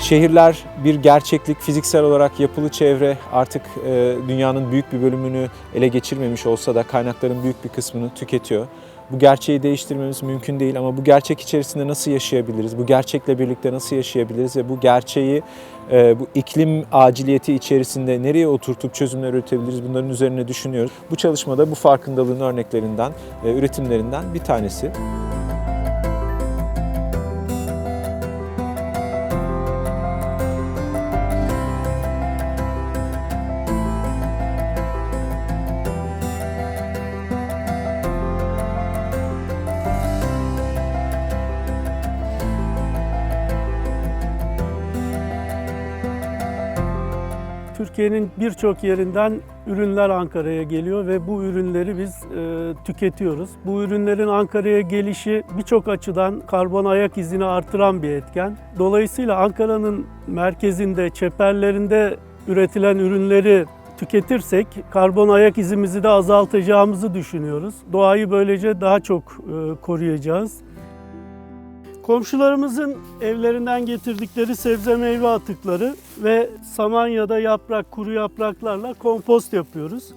Şehirler bir gerçeklik, fiziksel olarak yapılı çevre artık e, dünyanın büyük bir bölümünü ele geçirmemiş olsa da kaynakların büyük bir kısmını tüketiyor. Bu gerçeği değiştirmemiz mümkün değil ama bu gerçek içerisinde nasıl yaşayabiliriz? Bu gerçekle birlikte nasıl yaşayabiliriz ve bu gerçeği e, bu iklim aciliyeti içerisinde nereye oturtup çözümler üretebiliriz? Bunların üzerine düşünüyoruz. Bu çalışmada bu farkındalığın örneklerinden, e, üretimlerinden bir tanesi. Türkiye'nin birçok yerinden ürünler Ankara'ya geliyor ve bu ürünleri biz e, tüketiyoruz. Bu ürünlerin Ankara'ya gelişi birçok açıdan karbon ayak izini artıran bir etken. Dolayısıyla Ankara'nın merkezinde, çeperlerinde üretilen ürünleri tüketirsek karbon ayak izimizi de azaltacağımızı düşünüyoruz. Doğayı böylece daha çok e, koruyacağız. Komşularımızın evlerinden getirdikleri sebze meyve atıkları ve saman ya da yaprak, kuru yapraklarla kompost yapıyoruz.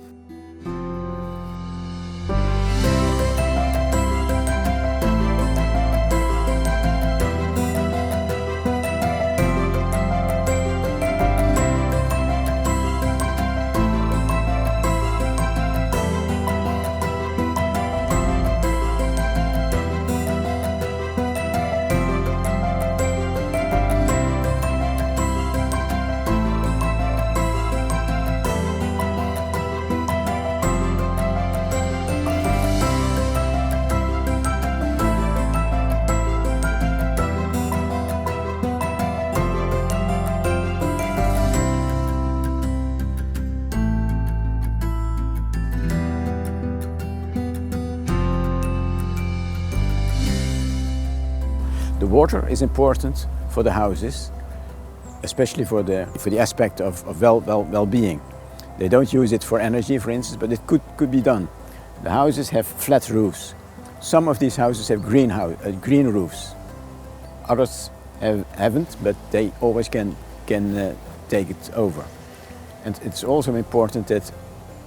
The water is important for the houses, especially for the, for the aspect of, of well, well, well-being. They don't use it for energy, for instance, but it could, could be done. The houses have flat roofs. Some of these houses have green, house, uh, green roofs. Others have, haven't, but they always can, can uh, take it over. And it's also important that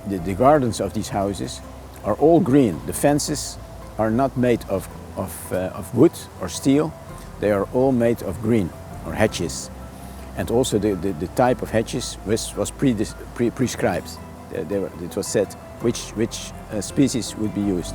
the, the gardens of these houses are all green. The fences are not made of, of, uh, of wood or steel, they are all made of green or hedges. And also the, the, the type of hedges was, was pre, pre, prescribed. There, there, it was said which, which uh, species would be used.